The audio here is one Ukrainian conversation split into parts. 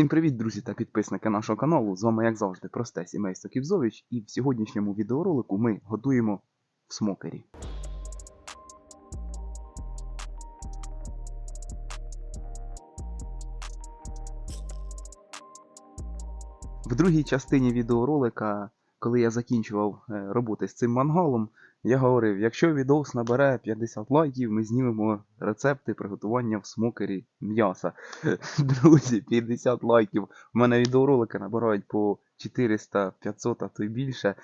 Всім привіт, друзі та підписники нашого каналу. З вами, як завжди, просте сімейство Ківзович, і в сьогоднішньому відеоролику ми готуємо в смокері. В другій частині відеоролика, коли я закінчував е, роботи з цим мангалом, я говорив, якщо відос набере 50 лайків, ми знімемо рецепти приготування в смокері м'яса. Друзі, 50 лайків. У мене відеоролики набирають по 400, 500, а то й більше.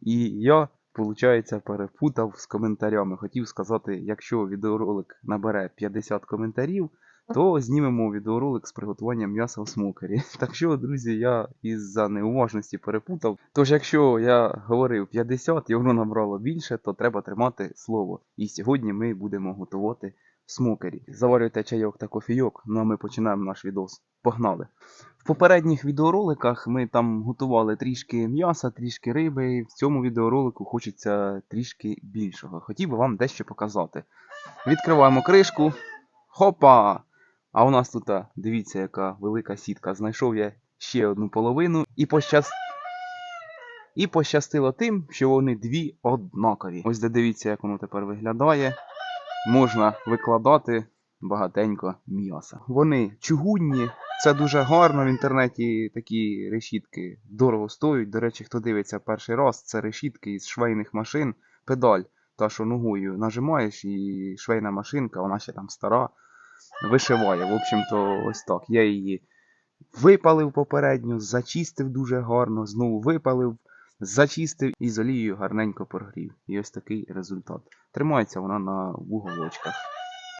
І я, виходить, перепутав з коментарями. Хотів сказати, якщо відеоролик набере 50 коментарів, то знімемо відеоролик з приготуванням м'яса в смокері. Так що, друзі, я із-за неуважності перепутав. Тож, якщо я говорив 50 і воно набрало більше, то треба тримати слово. І сьогодні ми будемо готувати смокері. Заварюйте чайок та кофійок, ну а ми починаємо наш відос. Погнали! В попередніх відеороликах ми там готували трішки м'яса, трішки риби, в цьому відеоролику хочеться трішки більшого. Хотів би вам дещо показати. Відкриваємо кришку. Хопа! А у нас тут, дивіться, яка велика сітка. Знайшов я ще одну половину і пощаст... І пощастило тим, що вони дві однакові. Ось де дивіться, як воно тепер виглядає. Можна викладати багатенько м'яса. Вони чугунні, це дуже гарно. В інтернеті такі решітки дорого стоять. До речі, хто дивиться перший раз, це решітки із швейних машин, педаль. Та, що ногою нажимаєш, і швейна машинка, вона ще там стара, вишиває. В общем-то, ось так. Я її випалив попередньо, зачистив дуже гарно, знову випалив, зачистив і з олією гарненько прогрів. І ось такий результат. Тримається вона на вуголочках.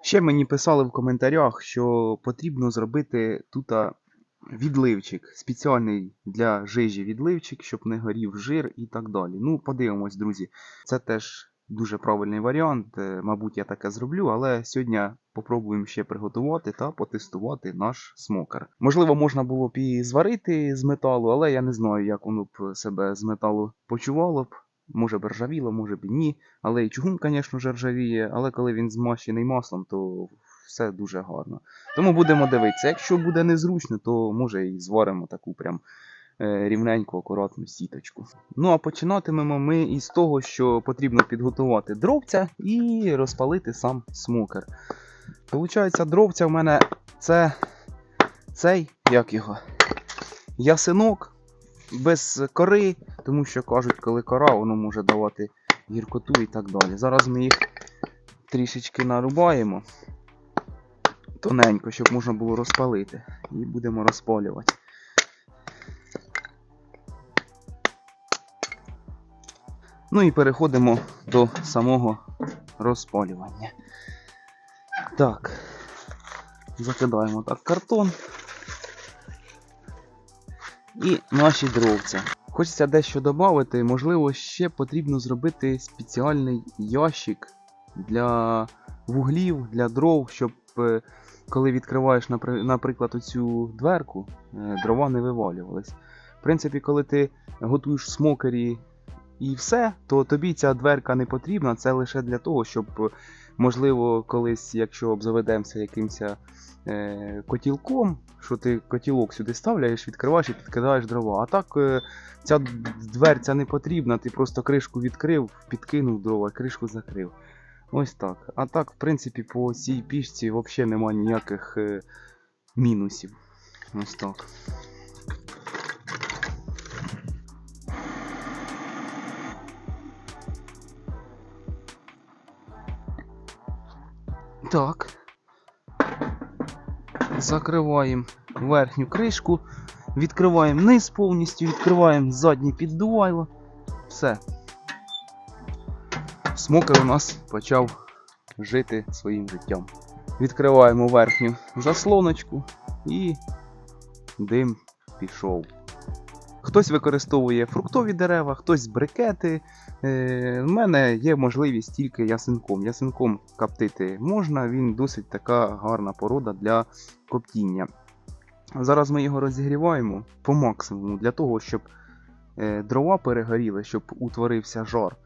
Ще мені писали в коментарях, що потрібно зробити тут відливчик, спеціальний для жижі відливчик, щоб не горів жир і так далі. Ну, подивимось, друзі. Це теж дуже правильний варіант. Е, Мабуть, я таке зроблю, але сьогодні попробуємо ще приготувати та потестувати наш смокер. Можливо, можна було б і зварити з металу, але я не знаю, як воно б себе з металу почувало б. Може б ржавіло, може б і ні. Але і чугун, звісно ржавіє, але коли він змащений маслом, то все дуже гарно. Тому будемо дивитися. Якщо буде незручно, то може і зваримо таку прям рівненьку, акуратну сіточку. Ну а починатимемо ми із того, що потрібно підготувати дровця і розпалити сам смокер. Получається, дровця в мене це цей, як його, ясинок без кори, тому що кажуть, коли кора, воно може давати гіркоту і так далі. Зараз ми їх трішечки нарубаємо тоненько, щоб можна було розпалити. І будемо розпалювати. Ну і переходимо до самого розпалювання. Так, закидаємо так картон і наші дровця. Хочеться дещо додати, можливо, ще потрібно зробити спеціальний ящик для вуглів, для дров, щоб е, коли відкриваєш, наприклад, оцю дверку, е, дрова не вивалювались. В принципі, коли ти готуєш смокері і все, то тобі ця дверка не потрібна. Це лише для того, щоб, можливо, колись, якщо обзаведемося якимось е, котілком, що ти котілок сюди ставляєш, відкриваєш і підкидаєш дрова. А так е, ця дверця не потрібна, ти просто кришку відкрив, підкинув дрова, кришку закрив. Ось так. А так, в принципі, по цій пішці взагалі немає ніяких е, мінусів. Ось так. Так. Закриваємо верхню кришку, відкриваємо низ повністю, відкриваємо заднє піддувайло. Все. Смокер у нас почав жити своїм життям. Відкриваємо верхню заслоночку і дим пішов. Хтось використовує фруктові дерева, хтось брикети. Е, в мене є можливість тільки ясенком. Ясенком коптити можна, він досить така гарна порода для коптіння. Зараз ми його розігріваємо по максимуму для того, щоб е, дрова перегоріли, щоб утворився жар.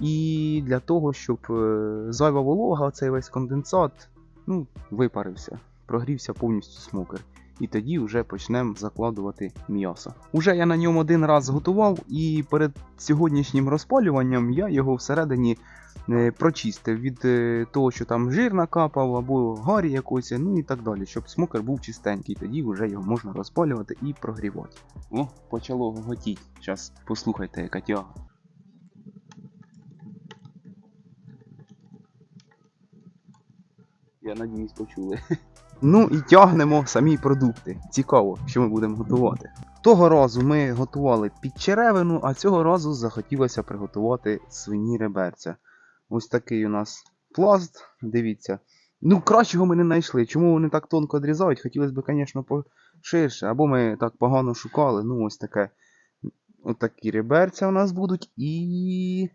І для того, щоб е, зайва волога, цей весь конденсат, ну, випарився, прогрівся повністю смокер. І тоді вже почнемо закладувати м'ясо. Уже я на ньому один раз готував, і перед сьогоднішнім розпалюванням я його всередині е, прочистив від е, того, що там жир накапав або гарі якось, ну і так далі, щоб смокер був чистенький, тоді вже його можна розпалювати і прогрівати. О, почало гоготіти. Зараз послухайте, яка тяга. Я надіюсь, почули. Ну і тягнемо самі продукти. Цікаво, що ми будемо готувати. Того разу ми готували підчеревину, а цього разу захотілося приготувати свині реберця. Ось такий у нас пласт, дивіться. Ну, кращого ми не знайшли. Чому вони так тонко відрізають? Хотілося б, звісно, поширше. Або ми так погано шукали. Ну, ось таке. Ось такі реберця у нас будуть і.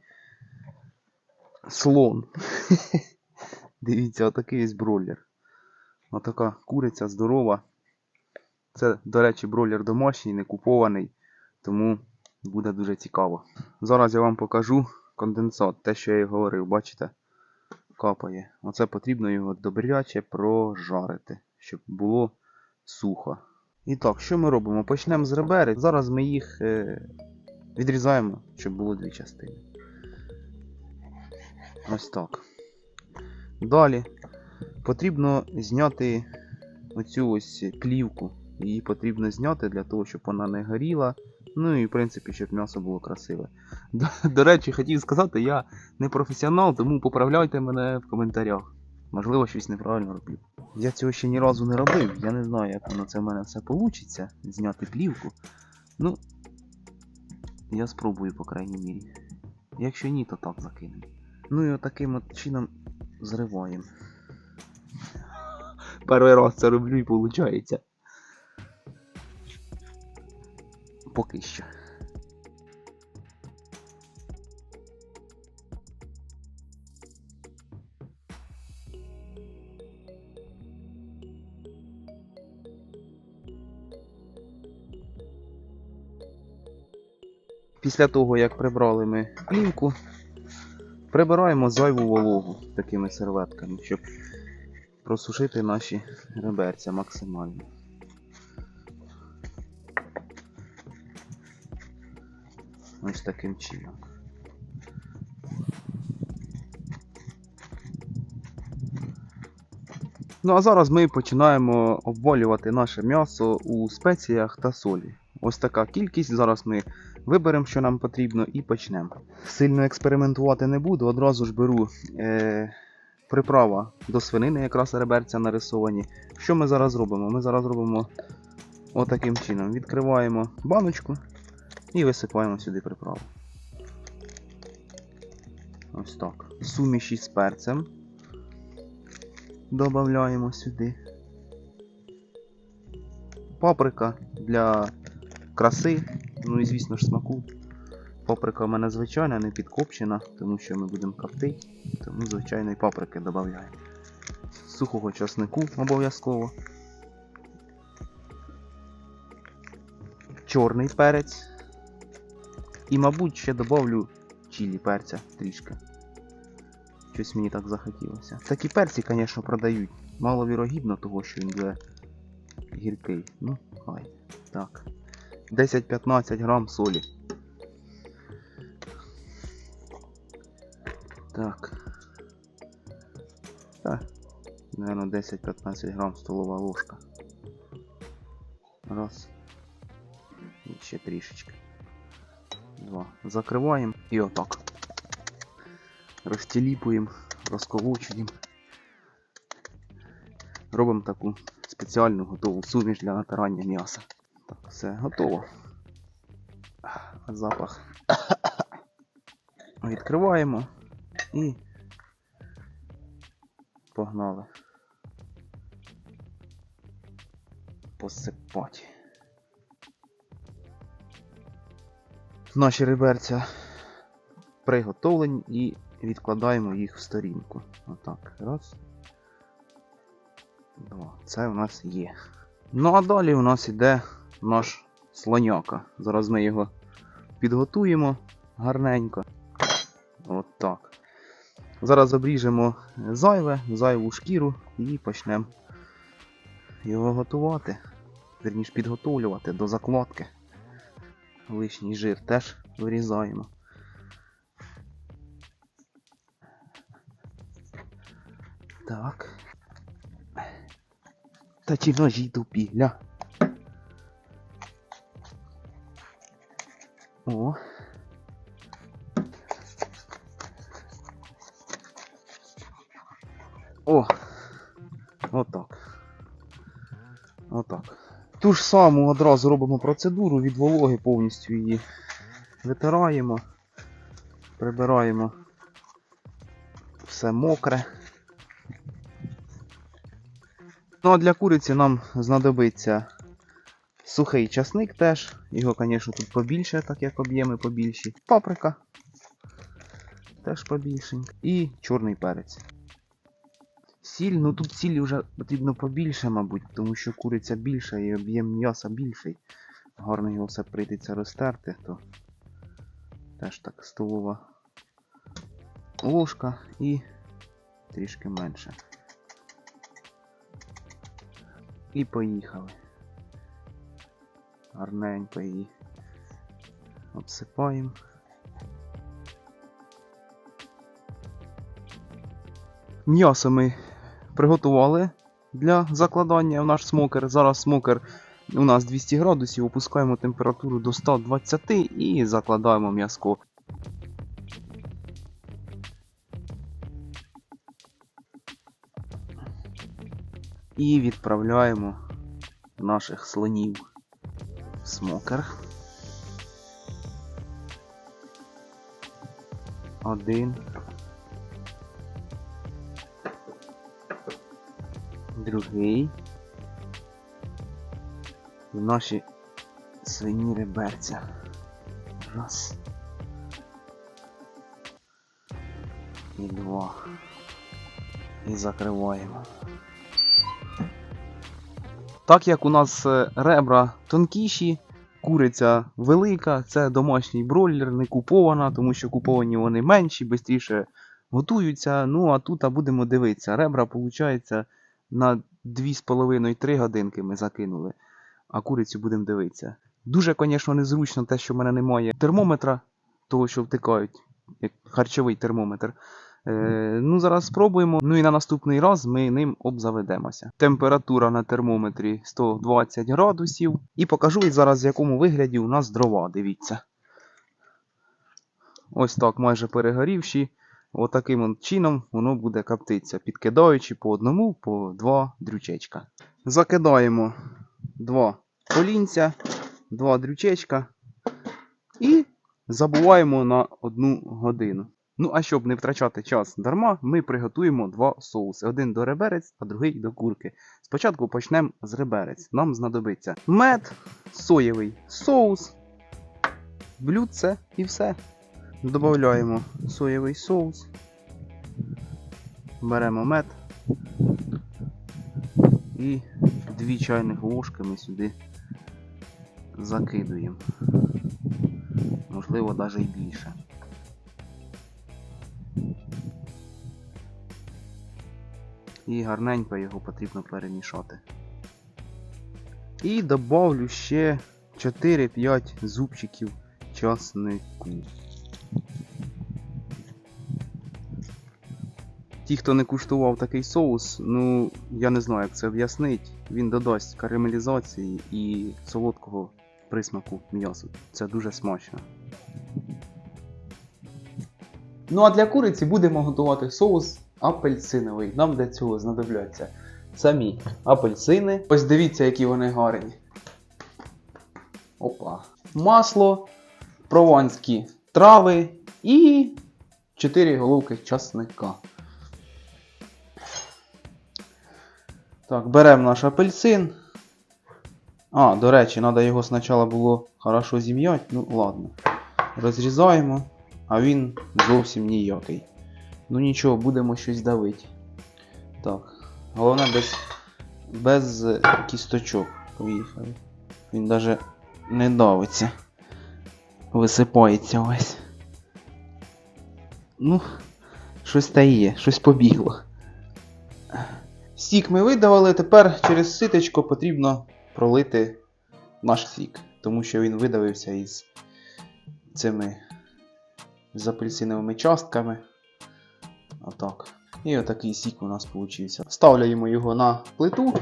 Слон. Дивіться, отакий ось бройлер. Отака куриця здорова. Це, до речі, бройлер домашній, не купований, тому буде дуже цікаво. Зараз я вам покажу конденсат, те, що я і говорив, бачите? Капає. Оце потрібно його добряче прожарити, щоб було сухо. І так, що ми робимо? Почнемо з ребери. Зараз ми їх е, відрізаємо, щоб було дві частини. Ось так. Далі потрібно зняти оцю ось плівку. Її потрібно зняти для того, щоб вона не горіла. Ну і в принципі, щоб м'ясо було красиве. До, до речі, хотів сказати, я не професіонал, тому поправляйте мене в коментарях. Можливо, щось неправильно роблю. Я цього ще ні разу не робив. Я не знаю, як воно це в мене все вийде. Зняти плівку. Ну, я спробую, по крайній мірі. Якщо ні, то так закинемо. Ну і отаким от чином зриваємо. Перший раз це роблю і виходить. Поки що. Після того, як прибрали ми плівку, прибираємо зайву вологу такими серветками, щоб просушити наші реберця максимально. Ось таким чином. Ну а зараз ми починаємо обвалювати наше м'ясо у спеціях та солі. Ось така кількість. Зараз ми виберемо, що нам потрібно, і почнемо. Сильно експериментувати не буду, одразу ж беру е, приправа до свинини, якраз реберця нарисовані. Що ми зараз робимо? Ми зараз робимо отаким чином. Відкриваємо баночку і висипаємо сюди приправу. Ось так. Суміші з перцем. Додаємо сюди. Паприка для краси, ну і звісно ж смаку. Паприка в мене звичайна, не підкопчена, тому що ми будемо коптити, тому звичайної паприки додаємо. Сухого часнику обов'язково. Чорний перець. І, мабуть, ще додавлю чилі перця трішки. Щось мені так захотілося. Такі перці, звісно, продають. Маловірогідно того, що він буде гіркий. Ну, хай. Так. 10-15 грам солі. Так. Так. Наверно, 10-15 грам столова ложка. Раз. І ще трішечки. Два. Закриваємо і отак. Розтіліпуємо, розколочуємо. Робимо таку спеціальну готову суміш для натирання м'яса. Так, все готово. Запах. Відкриваємо і погнали. Посипати. Наші реберця приготовлені і відкладаємо їх в сторінку. Отак. Раз. Два. Це у нас є. Ну а далі у нас іде наш слоняка. Зараз ми його підготуємо гарненько. От так. Зараз обріжемо зайве, зайву шкіру і почнемо його готувати. вірніше підготовлювати до закладки. Лишній жир теж вирізаємо. Так. Та ті ножі тупі, ля. О. О! Отак. Отак. Ту ж саму одразу робимо процедуру від вологи, повністю її витираємо, прибираємо все мокре. Ну а для куриці нам знадобиться сухий часник теж. Його, звісно, тут побільше, так як об'єми побільші. Паприка. Теж побільшенька. І чорний перець. Сіль, ну тут сілі вже потрібно побільше, мабуть, тому що куриця більша і об'єм м'яса більший. Гарно його все прийдеться розтерти, то теж так столова ложка і трішки менше. І поїхали. Гарненько її обсипаємо. М'ясо ми приготували для закладання в наш смокер. Зараз смокер у нас 200 градусів, опускаємо температуру до 120 і закладаємо м'яско. І відправляємо наших слонів смокер. Один. Другий. В наші свині реберця. Раз. І два. І закриваємо. Так як у нас е, ребра тонкіші, куриця велика, це домашній бройлер, не купована, тому що куповані вони менші, швидше готуються. Ну а тут а будемо дивитися. Ребра, виходить, на 2,5-3 годинки ми закинули, а курицю будемо дивитися. Дуже, звісно, незручно те, що в мене немає термометра, того, що втикають, як харчовий термометр. Е, ну, зараз спробуємо. Ну і на наступний раз ми ним обзаведемося. Температура на термометрі 120 градусів. І покажу зараз, в якому вигляді у нас дрова. Дивіться. Ось так, майже перегорівші. Отаким от чином воно буде коптитися, підкидаючи по одному, по два дрючечка. Закидаємо два колінця, два дрючечка і забуваємо на одну годину. Ну, а щоб не втрачати час дарма, ми приготуємо два соуси: один до реберець, а другий до курки. Спочатку почнемо з реберець. Нам знадобиться мед, соєвий соус, блюдце і все. Додаємо соєвий соус. Беремо мед. І дві чайних ложки ми сюди закидуємо. Можливо, навіть і більше. І гарненько його потрібно перемішати. І добавлю ще 4-5 зубчиків часнику. Ті, хто не куштував такий соус, ну я не знаю, як це об'яснить. Він додасть карамелізації і солодкого присмаку м'ясу. Це дуже смачно. Ну а для куриці будемо готувати соус апельсиновий. Нам для цього знадобляться самі апельсини. Ось дивіться, які вони гарні. Опа. Масло, прованські трави і 4 головки часника. Так, беремо наш апельсин. А, до речі, треба його спочатку було хорошо зім'яти. Ну, ладно. Розрізаємо, а він зовсім ніякий. Ну нічого, будемо щось давити. Так. Головне без, без кісточок. Поїхали. Він навіть не давиться. Висипається ось. Ну, щось та є, щось побігло. Сік ми видавали, тепер через ситочко потрібно пролити наш сік, тому що він видавився із цими з апельсиновими частками. Отак. І отакий сік у нас получився. Ставляємо його на плиту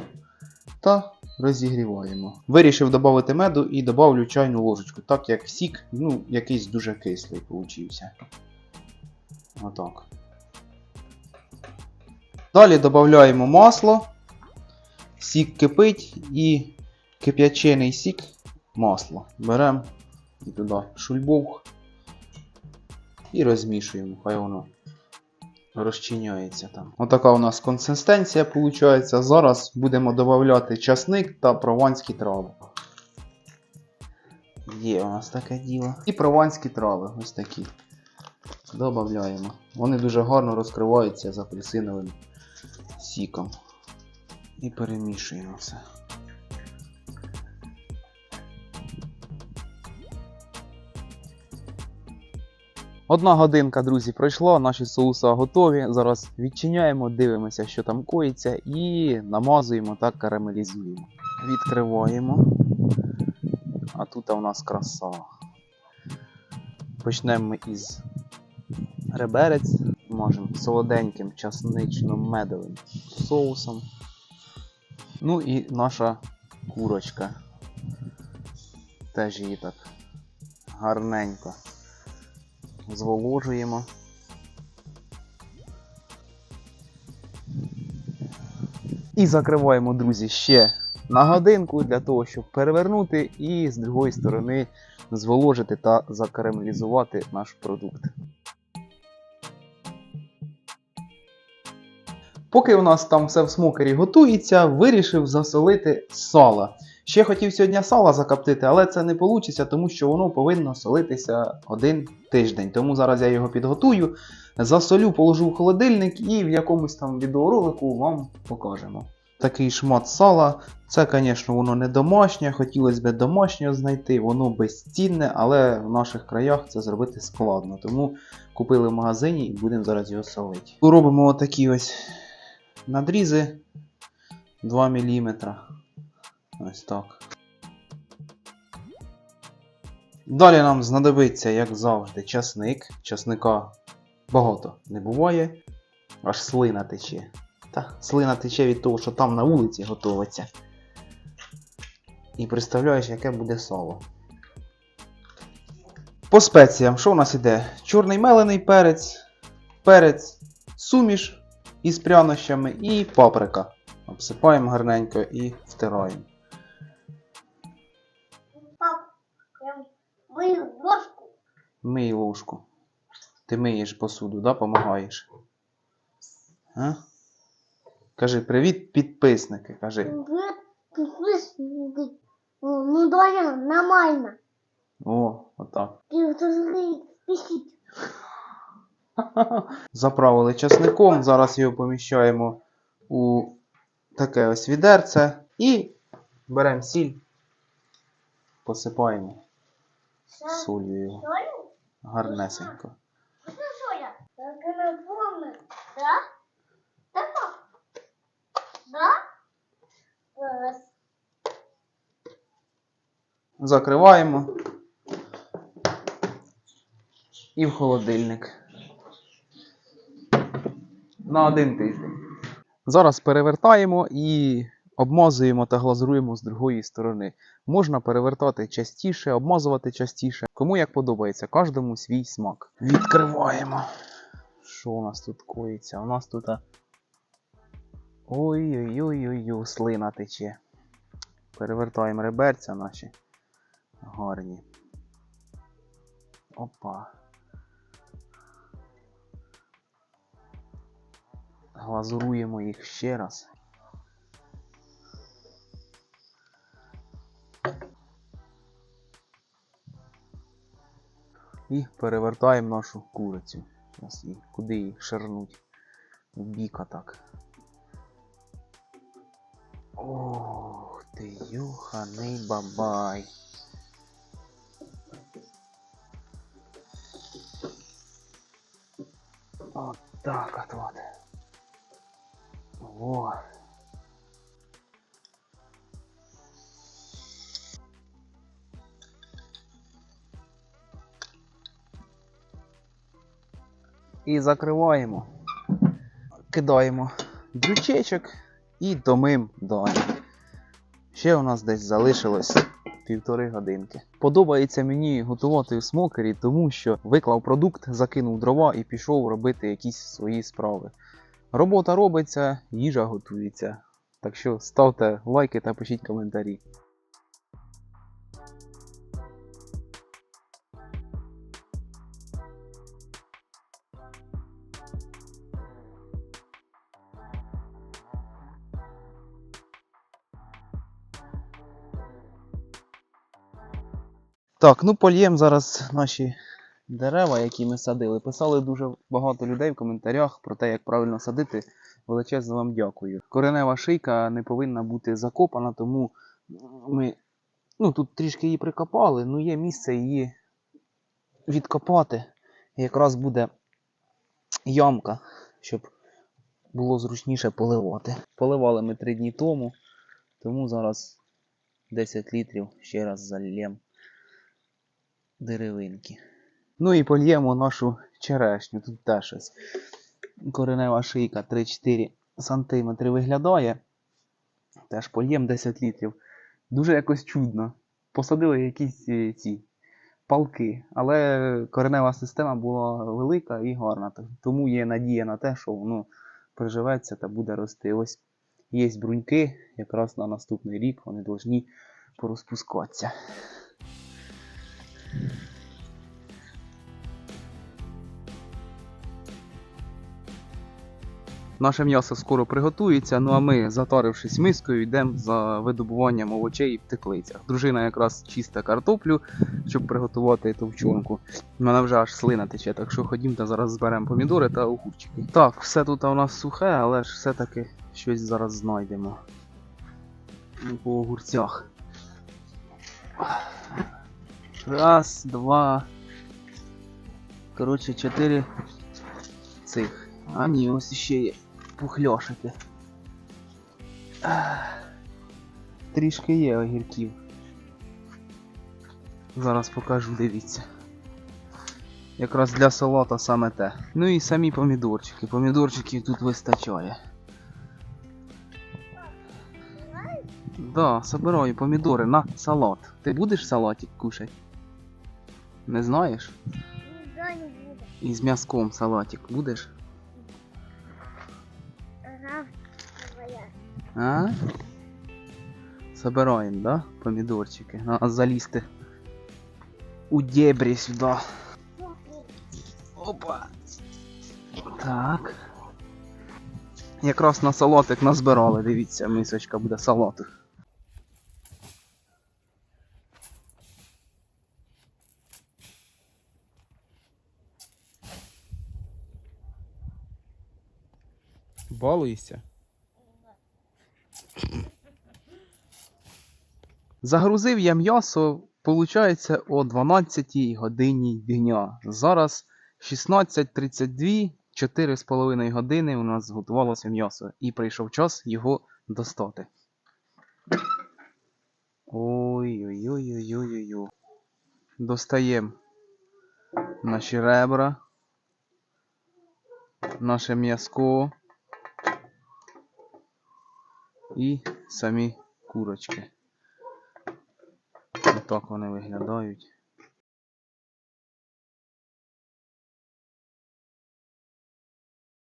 та розігріваємо. Вирішив додати меду і додавлю чайну ложечку, так як сік, ну, якийсь дуже кислий получився. Отак. Далі додаємо масло, сік кипить і кип'ячений сік масло. Беремо і туди шульбовх і розмішуємо, хай воно розчиняється там. Отака у нас консистенція виходить. Зараз будемо додавати часник та прованські трави. Є у нас таке діло. І прованські трави, ось такі. Додаємо. Вони дуже гарно розкриваються з апельсиновим сіком. І перемішуємо все. Одна годинка, друзі, пройшла, наші соуса готові. Зараз відчиняємо, дивимося, що там коїться, і намазуємо та карамелізуємо. Відкриваємо. А тут у нас краса. Почнемо ми із реберець. Можемо солоденьким часнично-медовим соусом. Ну і наша курочка. Теж її так гарненько зволожуємо. І закриваємо, друзі, ще на годинку для того, щоб перевернути і з другої сторони зволожити та закарамелізувати наш продукт. Поки у нас там все в смокері готується, вирішив засолити сало. Ще хотів сьогодні сало закоптити, але це не вийде, тому що воно повинно солитися один тиждень. Тому зараз я його підготую, засолю, положу в холодильник і в якомусь там відеоролику вам покажемо. Такий шмат сала. Це, звісно, воно не домашнє, хотілося б домашнього знайти, воно безцінне, але в наших краях це зробити складно. Тому купили в магазині і будемо зараз його солити. Робимо отакі ось надрізи 2 мм. Ось так. Далі нам знадобиться, як завжди, часник. Часника багато не буває. Аж слина тече. Та, слина тече від того, що там на вулиці готується. І представляєш, яке буде сало. По спеціям, що у нас іде? Чорний мелений перець, перець, суміш із прянощами і паприка. Обсипаємо гарненько і втираємо. Я мою ложку. Мий ложку. Ти миєш посуду, да? Помагаєш. А? Кажи привіт, підписники. Кажи. Привет, підписники. Ну, Доня, нормально. О, отак. Писать. Заправили часником. Зараз його поміщаємо у таке ось відерце і беремо сіль, посипаємо солью його Солю? гарнесенько. Закриваємо. І в холодильник. На один тиждень. Зараз перевертаємо і обмазуємо та глазуруємо з другої сторони. Можна перевертати частіше, обмазувати частіше. Кому як подобається, кожному свій смак. Відкриваємо. Що у нас тут коїться? У нас тут. Ой-ой-ой-ой, слина тече. Перевертаємо реберця наші. Гарні. Опа. Глазуруємо їх ще раз. І перевертаємо нашу курицю. Зараз її, куди її шарнуть? В біка так. Ох ти, юханий бабай. От от вот. Во. І закриваємо. Кидаємо дрючечок і домим далі. Ще у нас десь залишилось півтори годинки. Подобається мені готувати в смокері, тому що виклав продукт, закинув дрова і пішов робити якісь свої справи. Робота робиться, їжа готується. Так що ставте лайки та пишіть коментарі. Так, ну польємо зараз наші дерева, які ми садили. Писали дуже багато людей в коментарях про те, як правильно садити. Величезно вам дякую. Коренева шийка не повинна бути закопана, тому ми ну, тут трішки її прикопали, ну є місце її відкопати. Якраз буде ямка, щоб було зручніше поливати. Поливали ми три дні тому, тому зараз 10 літрів ще раз зальємо деревинки. Ну і польємо нашу черешню. Тут теж ось коренева шийка 3-4 см виглядає. Теж польємо 10 літрів. Дуже якось чудно. Посадили якісь е, ці палки, але коренева система була велика і гарна. Тому є надія на те, що воно приживеться та буде рости. Ось є бруньки, якраз на наступний рік вони повинні порозпускатися. Наше м'ясо скоро приготується, ну а ми, затарившись мискою, йдемо за видобуванням овочей в теплицях. Дружина якраз чиста картоплю, щоб приготувати товчонку. У мене вже аж слина тече, так що ходім та зараз зберемо помідори та огурчики. Так, все тут у нас сухе, але ж все-таки щось зараз знайдемо. По огурцях. Раз, два. Коротше, чотири цих. А ні, ось ще є пухльошики. Ах. Трішки є огірків. Зараз покажу, дивіться. Якраз для салата саме те. Ну і самі помідорчики. Помідорчиків тут вистачає. Да, собираю помідори на салат. Ти будеш салатик кушати? Не знаєш? Не. І з м'язком салатик будеш? А? Собираем, да? Помідорчики. Надо залізти у дебрі сюди. Опа. Так. Якраз на салатик назбирали, дивіться, мисочка буде салату. Балуйся. Загрузив я м'ясо, виходить, о 12 годині дня. Зараз 16.32, 4,5 години у нас зготувалося м'ясо. І прийшов час його достати. Ой-ой-ой-ой-ой-ой. Достаємо наші ребра, наше м'язко і самі курочки. Отак вони виглядають.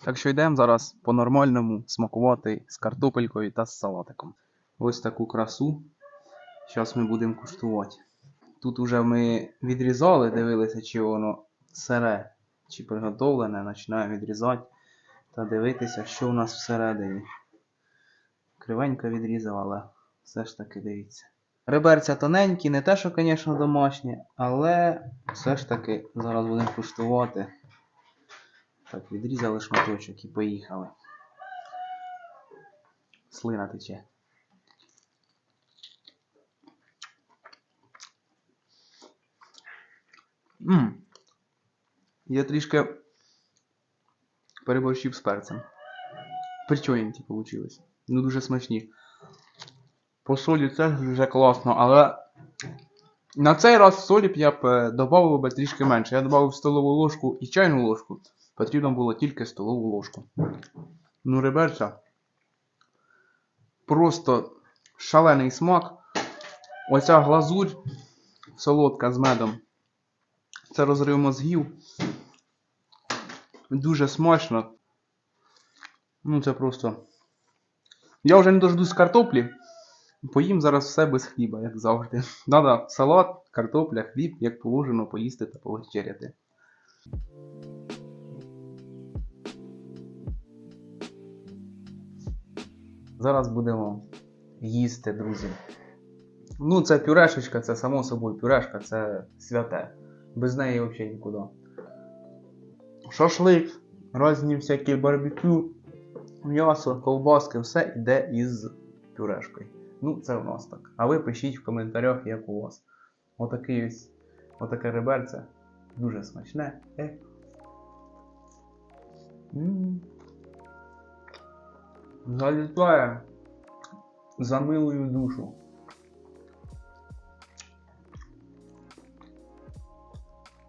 Так що йдемо зараз по-нормальному смакувати з картопелькою та з салатиком. Ось таку красу. Зараз ми будемо куштувати. Тут уже ми відрізали, дивилися, чи воно сире, чи приготовлене. Починаємо відрізати та дивитися, що у нас всередині. Кривенько відрізав, але все ж таки дивіться. Реберця тоненькі, не те, що, звісно, домашні, але все ж таки зараз будемо куштувати. Так, відрізали шматочок і поїхали. Слина тече. Мм. Я трішки переборщив з перцем. Причоєнті получилось. Ну дуже смачні. По солі це вже класно, але на цей раз солі б я б е, додав би трішки менше. Я додав столову ложку і чайну ложку. Потрібно було тільки столову ложку. Ну, реберця. Просто шалений смак. Оця глазурь солодка з медом. Це розрив мозгів. Дуже смачно. Ну, це просто. Я вже не дождусь картоплі. Поїм зараз все без хліба, як завжди. Да-да, салат, картопля, хліб, як положено, поїсти та повечеряти. Зараз будемо їсти, друзі. Ну, це пюрешечка, це само собою пюрешка, це святе. Без неї взагалі нікуди. Шашлик, різні всякі барбекю, м'ясо, ковбаски, все йде із пюрешкою. Ну, це у нас так. А ви пишіть в коментарях, як у вас. Отакий ось, отаке реберце. Дуже смачне. Е. Залітає за милою душу.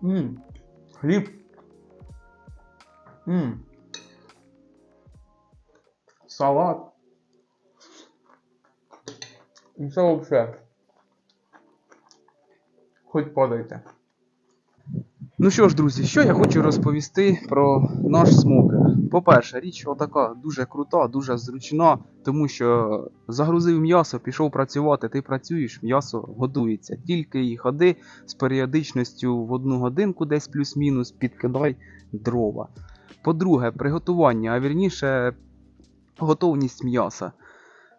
Мм. Хліб. Мм. Салат. І це взагалі. Хоч падайте. Ну що ж, друзі, що я хочу розповісти про наш смокер. По-перше, річ отака дуже крута, дуже зручна, тому що загрузив м'ясо, пішов працювати, ти працюєш, м'ясо готується. Тільки і ходи з періодичністю в одну годинку, десь плюс-мінус, підкидай дрова. По-друге, приготування, а вірніше готовність м'яса.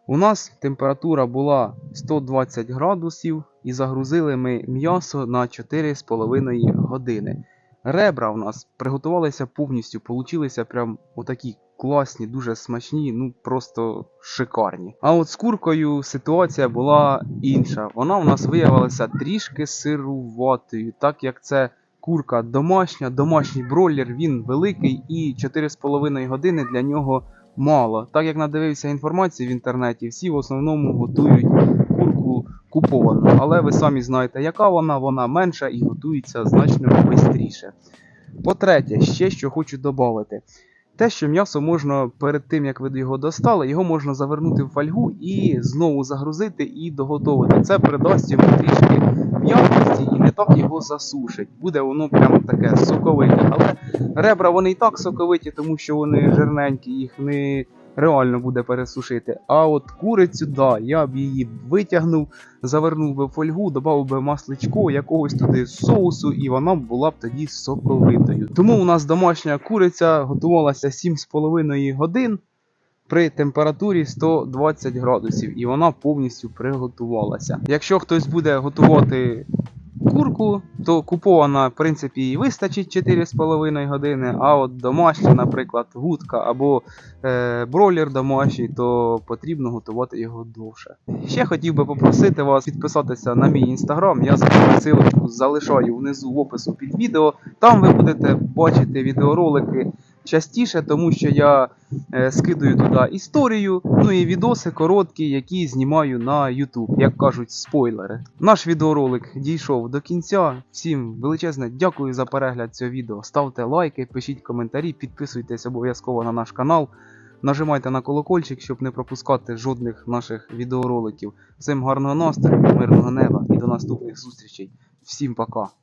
У нас температура була 120 градусів і загрузили ми м'ясо на 4,5 години. Ребра у нас приготувалися повністю, получилися прям отакі класні, дуже смачні, ну просто шикарні. А от з куркою ситуація була інша. Вона у нас виявилася трішки сируватою, так як це курка домашня, домашній бройлер, він великий і 4,5 години для нього мало. Так як надивився інформації в інтернеті, всі в основному готують курку куповану. Але ви самі знаєте, яка вона, вона менша і готується значно швидше. По-третє, ще що хочу додати. Те, що м'ясо можна перед тим, як ви його достали, його можна завернути в фольгу і знову загрузити і доготовити. Це придасть йому трішки м'якості і не так його засушить. Буде воно прямо таке соковите. Але ребра вони і так соковиті, тому що вони жирненькі, їх не реально буде пересушити. А от курицю, да, я б її витягнув, завернув би фольгу, додав би масличко, якогось туди соусу, і вона була б тоді соковитою. Тому у нас домашня куриця готувалася 7,5 годин при температурі 120 градусів, і вона повністю приготувалася. Якщо хтось буде готувати курку, то купована, в принципі, і вистачить 4,5 години, а от домашня, наприклад, гудка або е, бройлер домашній, то потрібно готувати його довше. Ще хотів би попросити вас підписатися на мій інстаграм. Я ссылочку залишаю внизу в опису під відео. Там ви будете бачити відеоролики частіше, тому що я е, скидую туди історію, ну і відоси короткі, які знімаю на YouTube, як кажуть, спойлери. Наш відеоролик дійшов до кінця. Всім величезне дякую за перегляд цього відео. Ставте лайки, пишіть коментарі, підписуйтесь обов'язково на наш канал. Нажимайте на колокольчик, щоб не пропускати жодних наших відеороликів. Всім гарного настрою, мирного неба і до наступних зустрічей. Всім пока!